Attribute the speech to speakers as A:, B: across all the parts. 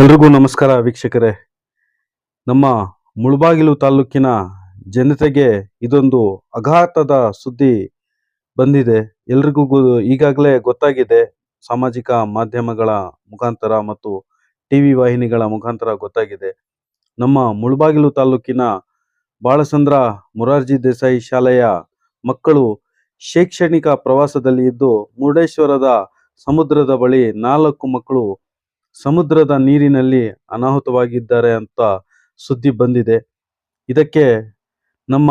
A: ಎಲ್ರಿಗೂ ನಮಸ್ಕಾರ ವೀಕ್ಷಕರೇ. ನಮ್ಮ ಮುಳಬಾಗಿಲು ತಾಲೂಕಿನ ಜನತೆಗೆ ಇದೊಂದು ಅಘಾತದ ಸುದ್ದಿ ಬಂದಿದೆ. ಎಲ್ರಿಗೂ ಈಗಾಗಲೇ ಗೊತ್ತಾಗಿದೆ. ಸಾಮಾಜಿಕ ಮಾಧ್ಯಮಗಳ ಮುಖಾಂತರ ಮತ್ತು ಟಿವಿ ವಾಹಿನಿಗಳ ಮುಖಾಂತರ ಗೊತ್ತಾಗಿದೆ. ನಮ್ಮ ಮುಳಬಾಗಿಲು ತಾಲೂಕಿನ ಬಾಳಸಂದ್ರ ಮುರಾರ್ಜಿ ದೇಸಾಯಿ ಶಾಲೆಯ ಮಕ್ಕಳು ಶೈಕ್ಷಣಿಕ ಪ್ರವಾಸದಲ್ಲಿ ಇದ್ದು ಮುರುಡೇಶ್ವರದ ಸಮುದ್ರದ ಬಳಿ ನಾಲ್ಕು ಮಕ್ಕಳು ಸಮುದ್ರದ ನೀರಿನಲ್ಲಿ ಅನಾಹುತವಾಗಿದ್ದಾರೆ ಅಂತ ಸುದ್ದಿ ಬಂದಿದೆ. ಇದಕ್ಕೆ ನಮ್ಮ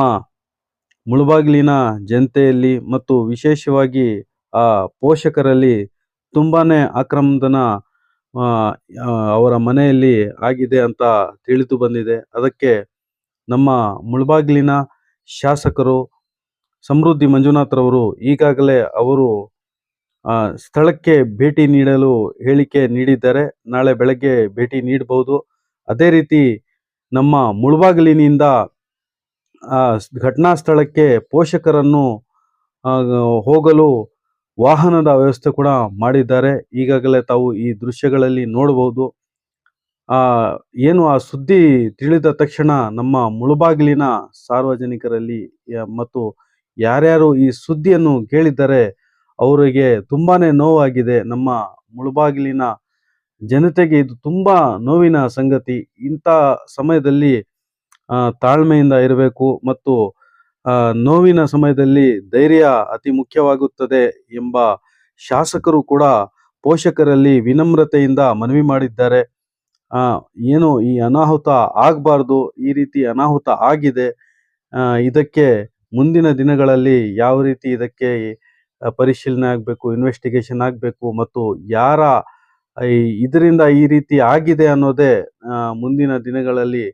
A: ಮುಳುಬಾಗಿಲಿನ ಜನತೆಯಲ್ಲಿ ಮತ್ತು ವಿಶೇಷವಾಗಿ ಆ ಪೋಷಕರಲ್ಲಿ ತುಂಬಾನೇ ಆಕ್ರಮಣ ಅವರ ಮನೆಯಲ್ಲಿ ಆಗಿದೆ ಅಂತ ತಿಳಿದು ಬಂದಿದೆ. ಅದಕ್ಕೆ ನಮ್ಮ ಮುಳುಬಾಗಿಲಿನ ಶಾಸಕರು ಸಮೃದ್ಧಿ ಮಂಜುನಾಥ್ರವರು ಈಗಾಗಲೇ ಅವರು ಸ್ಥಳಕ್ಕೆ ಭೇಟಿ ನೀಡಲು ಹೇಳಿಕೆ ನೀಡಿದ್ದಾರೆ. ನಾಳೆ ಬೆಳಗ್ಗೆ ಭೇಟಿ ನೀಡಬಹುದು. ಅದೇ ರೀತಿ ನಮ್ಮ ಮುಳುಬಾಗಿಲಿನಿಂದ ಘಟನಾ ಸ್ಥಳಕ್ಕೆ ಪೋಷಕರನ್ನು ಹೋಗಲು ವಾಹನದ ವ್ಯವಸ್ಥೆ ಕೂಡ ಮಾಡಿದ್ದಾರೆ. ಈಗಾಗಲೇ ತಾವು ಈ ದೃಶ್ಯಗಳಲ್ಲಿ ನೋಡಬಹುದು. ಏನು ಆ ಸುದ್ದಿ ತಿಳಿದ ತಕ್ಷಣ ನಮ್ಮ ಮುಳುಬಾಗಿಲಿನ ಸಾರ್ವಜನಿಕರಲ್ಲಿ ಮತ್ತು ಯಾರ್ಯಾರು ಈ ಸುದ್ದಿಯನ್ನು ಕೇಳಿದ್ದಾರೆ ಅವರಿಗೆ ತುಂಬಾನೇ ನೋವಾಗಿದೆ. ನಮ್ಮ ಮುಳುಬಾಗಿಲಿನ ಜನತೆಗೆ ಇದು ತುಂಬಾ ನೋವಿನ ಸಂಗತಿ. ಇಂಥ ಸಮಯದಲ್ಲಿ ತಾಳ್ಮೆಯಿಂದ ಇರಬೇಕು ಮತ್ತು ನೋವಿನ ಸಮಯದಲ್ಲಿ ಧೈರ್ಯ ಅತಿ ಮುಖ್ಯವಾಗುತ್ತದೆ ಎಂಬ ಶಾಸಕರು ಕೂಡ ಪೋಷಕರಲ್ಲಿ ವಿನಮ್ರತೆಯಿಂದ ಮನವಿ ಮಾಡಿದ್ದಾರೆ. ಏನು ಈ ಅನಾಹುತ ಆಗಬಾರ್ದು, ಈ ರೀತಿ ಅನಾಹುತ ಆಗಿದೆ. ಇದಕ್ಕೆ ಮುಂದಿನ ದಿನಗಳಲ್ಲಿ ಯಾವ ರೀತಿ ಇದಕ್ಕೆ ಪರಿಶೀಲನೆ ಆಗಬೇಕು ಇನ್ವೆಸ್ಟಿಗೇಷನ್ ಆಗಬೇಕು ಮತ್ತು ಯಾರ ಇದರಿಂದ ಈ ರೀತಿ ಆಗಿದೆ ಅನ್ನೋದೇ ಮುಂದಿನ ದಿನಗಳಲ್ಲಿ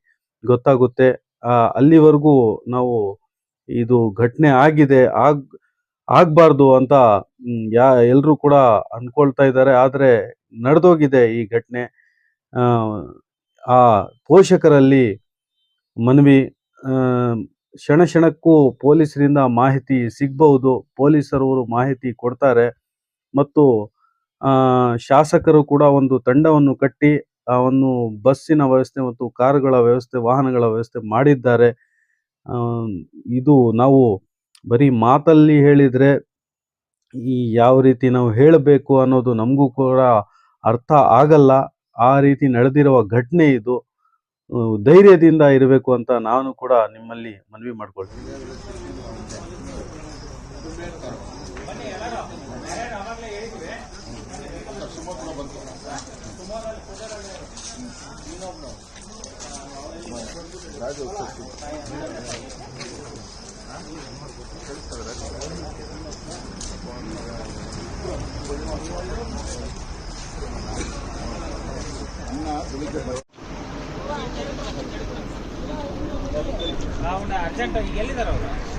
A: ಗೊತ್ತಾಗುತ್ತೆ. ಅಲ್ಲಿವರೆಗೂ ನಾವು ಇದು ಘಟನೆ ಆಗಿದೆ ಆಗ್ ಆಗಬಾರ್ದು ಅಂತ ಯಾ ಎಲ್ಲರೂ ಕೂಡ ಅಂದ್ಕೊಳ್ತಾ ಇದ್ದಾರೆ. ಆದರೆ ನಡೆದೋಗಿದೆ ಈ ಘಟನೆ. ಆ, ಪೋಷಕರಲ್ಲಿ ಮನವಿ ಕ್ಷಣ ಕ್ಷಣಕ್ಕೂ ಪೊಲೀಸರಿಂದ ಮಾಹಿತಿ ಸಿಗ್ಬಹುದು. ಪೊಲೀಸರವರು ಮಾಹಿತಿ ಕೊಡ್ತಾರೆ. ಮತ್ತು ಶಾಸಕರು ಕೂಡ ಒಂದು ತಂಡವನ್ನು ಕಟ್ಟಿ ಒಂದು ಬಸ್ಸಿನ ವ್ಯವಸ್ಥೆ ಮತ್ತು ಕಾರುಗಳ ವ್ಯವಸ್ಥೆ, ವಾಹನಗಳ ವ್ಯವಸ್ಥೆ ಮಾಡಿದ್ದಾರೆ. ಇದು ನಾವು ಬರೀ ಮಾತಲ್ಲಿ ಹೇಳಿದರೆ ಈ ಯಾವ ರೀತಿ ನಾವು ಹೇಳಬೇಕು ಅನ್ನೋದು ನಮಗೂ ಕೂಡ ಅರ್ಥ ಆಗಲ್ಲ. ಆ ರೀತಿ ನಡೆದಿರುವ ಘಟನೆ ಇದು. ಧೈರ್ಯದಿಂದ ಇರಬೇಕು ಅಂತ ನಾನು ಕೂಡ ನಿಮ್ಮಲ್ಲಿ ಮನವಿ ಮಾಡ್ಕೊಳ್ತೀನಿ.
B: ಅರ್ಜೆಂಟ್ ಎಲ್ಲಿದ್ದಾರೆ ಅವರು?